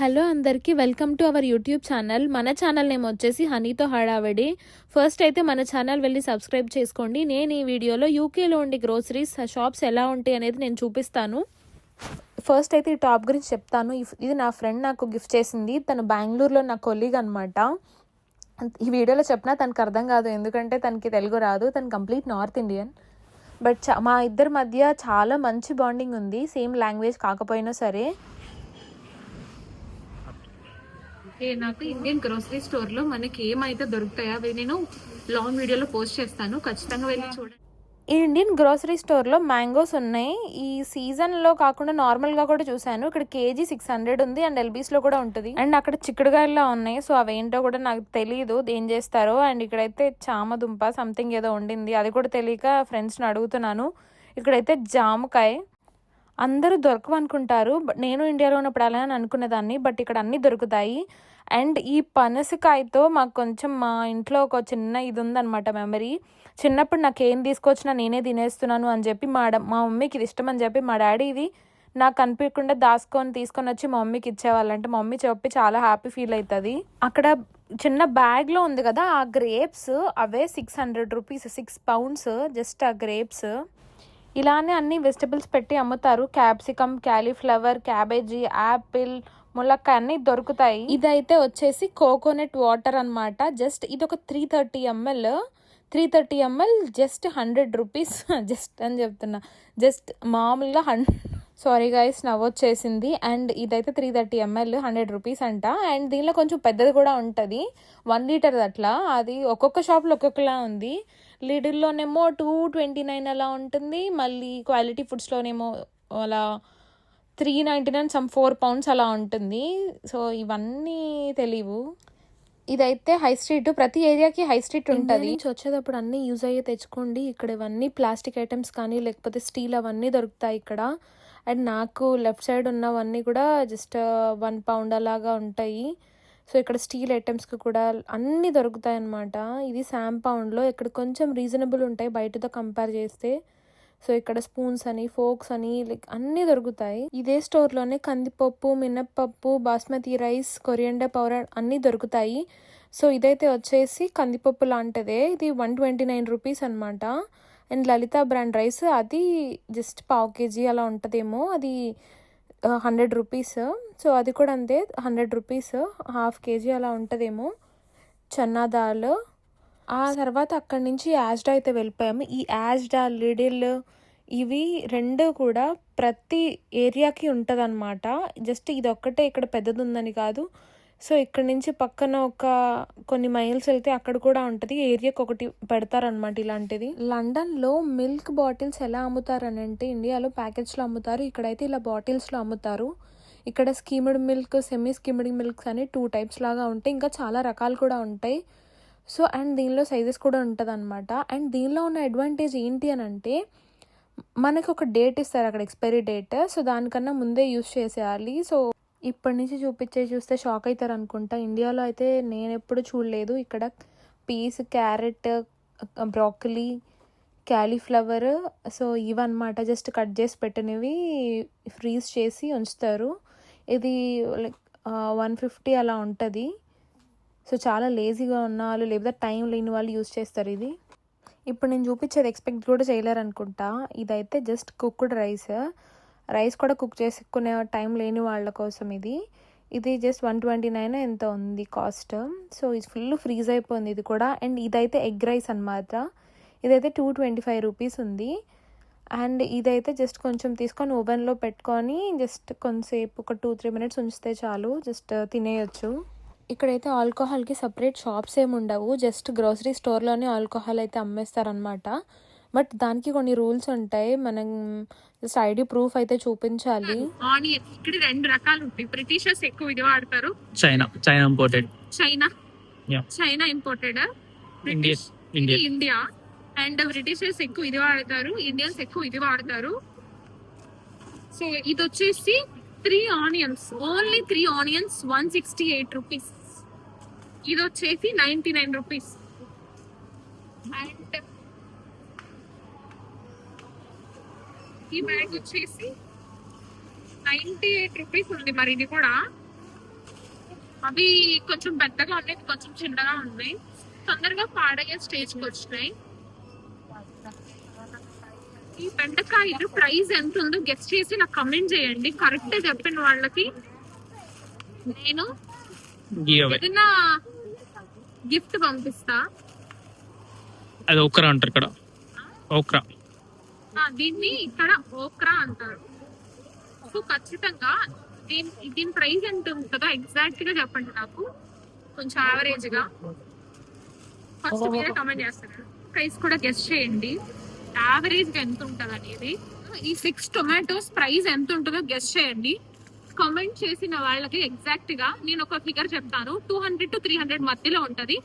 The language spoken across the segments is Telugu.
హలో అందరికీ welcome to our YouTube channel. మన ఛానల్ నేమ్ వచ్చేసి హనీతో హడావడి. ఫస్ట్ అయితే మన ఛానల్ వెళ్ళి సబ్స్క్రైబ్ చేసుకోండి. నేను ఈ వీడియోలో యూకేలో ఉండే గ్రోసరీస్ షాప్స్ ఎలా ఉంటాయి అనేది నేను చూపిస్తాను. ఫస్ట్ అయితే ఈ టాప్ గురించి చెప్తాను. ఇఫ్- ఇది నా ఫ్రెండ్ నాకు గిఫ్ట్ చేసింది. తను బెంగళూరులో నా కొలీగ్ అనమాట ఈ వీడియోలో చెప్పినా తనకు అర్థం కాదు. ఎందుకంటే తనకి తెలుగు రాదు. తను కంప్లీట్ నార్త్ ఇండియన్. బట్ చా- మా ఇద్దరి మధ్య చాలా మంచి బాండింగ్ ఉంది. సేమ్ లాంగ్వేజ్ కాకపోయినా సరే ఏ నాకు ఇండియన్ గ్రోసరీ స్టోర్లో మనకి ఏమైతే దొరుకుతాయో అవి నేను లాంగ్ వీడియోలో పోస్ట్ చేస్తాను. ఖచ్చితంగా వెళ్ళి చూడండి. ఈ ఇండియన్ గ్రోసరీ స్టోర్లో మ్యాంగోస్ ఉన్నాయి. ఈ సీజన్లో కాకుండా నార్మల్గా కూడా చూశాను. ఇక్కడ కేజీ సిక్స్ హండ్రెడ్ ఉంది అండ్ ఎల్బీస్లో కూడా ఉంటుంది. అండ్ అక్కడ చిక్కుడుగాయల్లో ఉన్నాయి. సో అవేంటో కూడా నాకు తెలియదు ఏం చేస్తారో. అండ్ ఇక్కడైతే చామదుంప సంథింగ్ ఏదో ఉండింది అది కూడా తెలియక ఫ్రెండ్స్ని అడుగుతున్నాను. ఇక్కడైతే జామకాయ. అందరూ దొరకవు అనుకుంటారు బట్ నేను ఇండియాలో ఉన్నప్పుడు అలా అని అనుకునేదాన్ని. బట్ ఇక్కడ అన్నీ దొరుకుతాయి. అండ్ ఈ పనసకాయతో మాకు కొంచెం మా ఇంట్లో ఒక చిన్న ఇది ఉందన్నమాట మెమరీ. చిన్నప్పుడు నాకు ఏం తీసుకొచ్చినా నేనే తినేస్తున్నాను అని చెప్పి మా మా మమ్మీకి ఇది ఇష్టం అని చెప్పి మా డాడీ ఇది నాకు కనిపించకుండా దాచుకొని తీసుకొని వచ్చి మా మమ్మీకి ఇచ్చేవాళ్ళంటే. మా మమ్మీ చెప్పి చాలా హ్యాపీ ఫీల్ అవుతుంది అక్కడ చిన్న బ్యాగ్లో ఉంది కదా ఆ గ్రేప్స్ అవే six hundred rupees six pounds just ఆ గ్రేప్స్. ఇలానే అన్ని వెజిటబుల్స్ పెట్టి అమ్ముతారు. క్యాప్సికమ్ క్యాలీఫ్లవర్ క్యాబేజీ యాపిల్ ములక్కాయ అన్ని దొరుకుతాయి. ఇదైతే వచ్చేసి కోకోనట్ వాటర్ అన్నమాట. జస్ట్ ఇది ఒక three thirty ml. Three thirty ml just hundred rupees. Just అని చెప్తున్నా. జస్ట్ మామూలుగా హండ్ సారీ గైస్ నవ్వొచ్చేసింది అండ్ ఇదైతే three thirty ml hundred rupees అంట. అండ్ దీనిలో కొంచెం పెద్దది కూడా ఉంటుంది. వన్ లీటర్ అట్లా. అది ఒక్కొక్క షాప్లో ఒక్కొక్కలా ఉంది. లిడిల్లోనేమో టూ ట్వంటీ నైన్ అలా ఉంటుంది. మళ్ళీ క్వాలిటీ ఫుడ్స్లోనేమో అలా three ninety nine some four pounds అలా ఉంటుంది. సో ఇవన్నీ తెలియవు ఇదైతే హై స్ట్రీట్ ప్రతి ఏరియాకి హై స్ట్రీట్ ఉంటుంది. నుంచి వచ్చేటప్పుడు అన్నీ యూజ్ అయ్యే తెచ్చుకోండి. ఇక్కడ ఇవన్నీ ప్లాస్టిక్ ఐటమ్స్ కానీ లేకపోతే స్టీల్ అవన్నీ దొరుకుతాయి ఇక్కడ. అండ్ నాకు లెఫ్ట్ సైడ్ ఉన్నవన్నీ కూడా జస్ట్ వన్ పౌండ్ అలాగా ఉంటాయి. సో ఇక్కడ స్టీల్ ఐటమ్స్కి కూడా అన్నీ దొరుకుతాయి అన్నమాట ఇది శామ్ పౌండ్లో ఇక్కడ కొంచెం రీజనబుల్ ఉంటాయి బయటతో కంపేర్ చేస్తే. సో ఇక్కడ స్పూన్స్ అని ఫోక్స్ అని లైక్ అన్నీ దొరుకుతాయి. ఇదే స్టోర్లోనే కందిపప్పు మినప్పప్పు బాస్మతి రైస్ కొరియండర్ పౌడర్ అన్నీ దొరుకుతాయి. సో ఇదైతే వచ్చేసి కందిపప్పు లాంటిదే. ఇది వన్ ట్వంటీ నైన్ రూపీస్ అనమాట అండ్ లలిత బ్రాండ్ రైస్ అది జస్ట్ పావు కేజీ అలా ఉంటుందేమో. అది హండ్రెడ్ రూపీస్. సో అది కూడా అంతే హండ్రెడ్ రూపీస్. హాఫ్ కేజీ అలా ఉంటుందేమో. చన్నాదాల్ ఆ తర్వాత అక్కడి నుంచి యాజ్డా అయితే వెళ్ళిపోయాము. ఈ యాజ్డా లిడిల్ ఇవి రెండు కూడా ప్రతి ఏరియాకి ఉంటుంది జస్ట్ ఇది ఒక్కటే ఇక్కడ పెద్దది ఉందని కాదు. సో ఇక్కడ నుంచి పక్కన ఒక కొన్ని మైల్స్ వెళ్తే అక్కడ కూడా ఉంటుంది. ఏరియాకి ఒకటి పెడతారనమాట ఇలాంటిది. లండన్లో మిల్క్ బాటిల్స్ ఎలా అమ్ముతారని అంటే ఇండియాలో ప్యాకెట్స్లో అమ్ముతారు. ఇక్కడైతే ఇలా బాటిల్స్లో అమ్ముతారు. ఇక్కడ skimmed milk semi skimmed milks అని టూ టైప్స్ లాగా ఉంటాయి. ఇంకా చాలా రకాలు కూడా ఉంటాయి. సో అండ్ దీనిలో సైజెస్ కూడా ఉంటుంది అనమాట అండ్ దీనిలో ఉన్న అడ్వాంటేజ్ ఏంటి అని అంటే మనకు ఒక డేట్ ఇస్తారు అక్కడ ఎక్స్పైరీ డేట్. సో దానికన్నా ముందే యూస్ చేసేయాలి. సో ఇప్పటి నుంచి చూపించే చూస్తే షాక్ అవుతారు అనుకుంటా. ఇండియాలో అయితే నేను ఎప్పుడు చూడలేదు. ఇక్కడ peas carrot broccoli cauliflower so ఇవన్నమాట జస్ట్ కట్ చేసి పెట్టినవి ఫ్రీజ్ చేసి ఉంచుతారు. ఇది లైక్ వన్ ఫిఫ్టీ అలా ఉంటుంది. సో చాలా లేజీగా ఉన్న వాళ్ళు లేకపోతే టైం లేని వాళ్ళు యూజ్ చేస్తారు ఇది. ఇప్పుడు నేను చూపించేది ఎక్స్పెక్ట్ కూడా చేయలేరు అనుకుంటా ఇదైతే జస్ట్ కుక్డ్ రైస్. రైస్ కూడా కుక్ చేసుకునే టైం లేని వాళ్ళ కోసం ఇది. ఇది జస్ట్ వన్ ట్వంటీ నైన్ ఎంత ఉంది కాస్ట్? సో ఇది ఫుల్ ఫ్రీజ్ అయిపోయింది ఇది కూడా. అండ్ ఇదైతే ఎగ్ రైస్ అనమాట ఇదైతే టూ ట్వంటీ ఫైవ్ రూపీస్ ఉంది. అండ్ ఇదైతే జస్ట్ కొంచెం తీసుకొని ఓవెన్లో పెట్టుకొని జస్ట్ కొంతసేపు ఒక టూ త్రీ మినిట్స్ ఉంచితే చాలు. జస్ట్ తినేయచ్చు. ఇక్కడైతే ఆల్కహాల్కి సపరేట్ షాప్స్ ఏమి ఉండవు. జస్ట్ గ్రోసరీ స్టోర్లోనే ఆల్కహాల్ అయితే అమ్మేస్తారనమాట బట్ దానికి కొన్ని రూల్స్ ఉంటాయి. మనం జస్ట్ ఐడి ప్రూఫ్ అయితే చూపించాలి. ఆనియన్ ఇక్కడ రెండు రకాలు ఉంటాయి. బ్రిటిషర్స్ ఎక్కువ ఇది వాడతారు. China China imported China. China imported India and Britishers ఎక్కువ ఇది వాడతారు. ఇండియన్స్ ఎక్కువ ఇది వాడతారు. సో ఇది వచ్చేసి three onions only three onions one sixty eight rupees ఇది వచ్చేసి నైన్టీ నైన్ రూపీస్ అండ్ ఈ బ్యాగ్ వచ్చేసి నైన్టీ ఎయిట్ రూపీస్ ఉంది మరి ఇది కూడా. అవి కొంచెం పెద్దగా ఉన్నాయి కొంచెం చిన్నగా ఉన్నాయి. తొందరగా పాడయ్యే స్టేజ్కి వచ్చినాయి. ఈ బెండకాయలు ప్రైస్ ఎంత ఉందో గెస్ట్ చేసి నాకు కమెంట్ చేయండి. కరెక్ట్ చెప్పిన వాళ్ళకి నేను ఏదైనా గిఫ్ట్ పంపిస్తా. అది ఒకరా అంటారు ఇక్కడ. ఓక్రా ఆ, దీన్ని ఇక్కడ ఓక్రా అంటారు. సో ఖచ్చితంగా దీని దీని ప్రైస్ ఎంత ఉంటుందో ఎగ్జాక్ట్గా చెప్పండి నాకు. కొంచెం యావరేజ్గా. ఫస్ట్ మీరే కమెంట్ చేస్తారు. ప్రైస్ కూడా గెస్ట్ చేయండి. యావరేజ్గా ఎంత ఉంటుంది అనేది. ఈ సిక్స్ టొమాటోస్ ప్రైస్ ఎంత ఉంటుందో గెస్ట్ చేయండి. కామెంట్ చేసిన వాళ్ళకి ఎగ్జాక్ట్గా నేను ఒక ఫిగర్ చెప్తాను. Two hundred to three hundred మధ్యలో ఉంటది.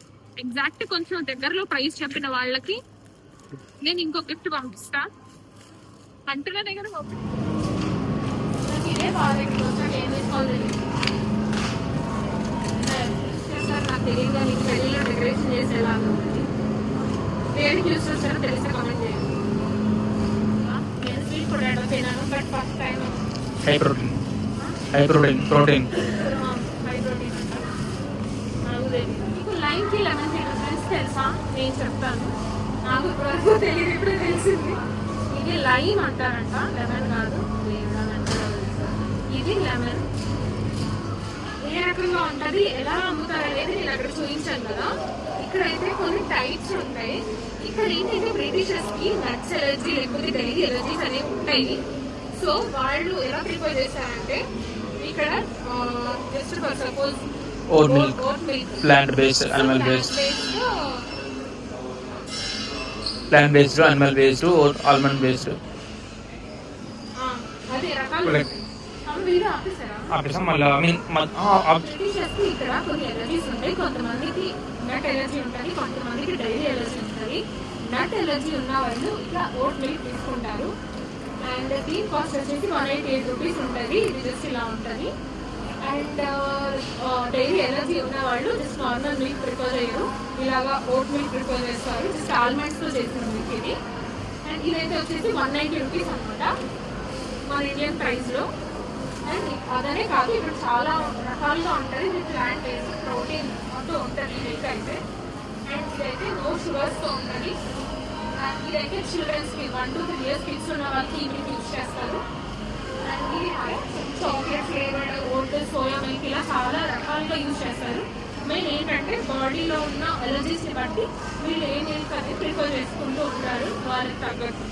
ఎగ్జాక్ట్ కొంచెం దగ్గరలో ప్రైస్ చెప్పిన వాళ్ళకి నేను ఇంకో గిఫ్ట్ పంపిస్తా. అంటున్నానే కదా నాకు ఇదే వచ్చాక ఏం తీసుకోవాలో నాకు తెలియదు కానీ పెళ్ళిలో డెకరేషన్ చేసేలాగా ఉంది. దేనికి యూస్ చేస్తారో తెలిస్తే కామెంట్ చేయండి. నేను స్వీట్ పొటాటో తిన్నాను but first time high protein high protein protein high protein అంటారు నాకు తెలియదు. మీకు లైన్కి లెమన్ డిఫరెన్స్ తెలుసా? నేను చెప్తాను. నాకు తెలియదు ఇప్పుడు తెలిసింది. ఇది లైమ్ అంటారంట లెమన్ కాదు. ఇది లెమన్. ఏ రకంగా ఉంటది ఎలా అమ్ముతారు అనేది నేను అక్కడ చూపించాను కదా. ఇక్కడైతే కొన్ని టైప్స్ ఉంటాయి. ఇక్కడ ఏంటంటే బ్రిటిషర్స్కి నట్స్ ఎలర్జీ లేకపోతే డైరీ ఎలర్జీస్ అనేవి ఉంటాయి. సో వాళ్ళు ఎలా ప్రిపేర్ చేస్తారంటే ఇక్కడ just for suppose. Oat milk plant based animal based plant based animal based almond based ఆపేసాం మళ్ళీ ఐ మీన్ బ్రిటిషర్స్కి ఇక్కడ కొన్ని ఎలర్జీస్ ఉంటాయి. కొంతమందికి నట్ ఎలర్జీ ఉంటుంది కొంతమందికి డైరీ ఎలర్జీ ఉంటుంది. నట్ ఎలర్జీ ఉన్న వాళ్ళు ఇట్లా ఓట్ మిల్క్ తీసుకుంటారు. అండ్ దీని కాస్ట్ వచ్చేసి వన్ ఎయిటీ ఎయిట్ రూపీస్ ఉంటుంది. ఇది జస్ట్ ఇలా ఉంటుంది. అండ్ డైలీ ఎనర్జీ ఉన్న వాళ్ళు జస్ట్ నార్మల్ మిల్క్ ప్రిపేర్ చేయరు. ఇలాగా ఓట్ మిల్క్ ప్రిపేర్ చేస్తారు. జస్ట్ ఆల్మండ్స్తో చేసిన మిల్క్ ఇది. అండ్ ఇదైతే వచ్చేసి వన్ నైంటీ రూపీస్ అనమాట మన ఇండియన్ ప్రైస్లో అండ్ అదనే కాదు ఇప్పుడు చాలా రకాలుగా ఉంటుంది. ఇది ప్లాంట్ వేసి ప్రోటీన్ అంటూ ఉంటుంది మిల్క్ అయితే. అండ్ ఇదైతే నో షుగర్స్తో ఉంటుంది. అండ్ ఇదైతే చిల్డ్రన్స్కి one two three years kids ఉన్న వాళ్ళకి ఈ మిల్క్ చాలా యూజ్ చేస్తారు. మెయిన్ ఏంటంటే బాడీలో ఉన్న అలర్జీస్ని బట్టి వీళ్ళు ఏ మిల్క్ అనేది ప్రిఫర్ చేసుకుంటూ ఉంటారు వాళ్ళకి తగ్గట్టు.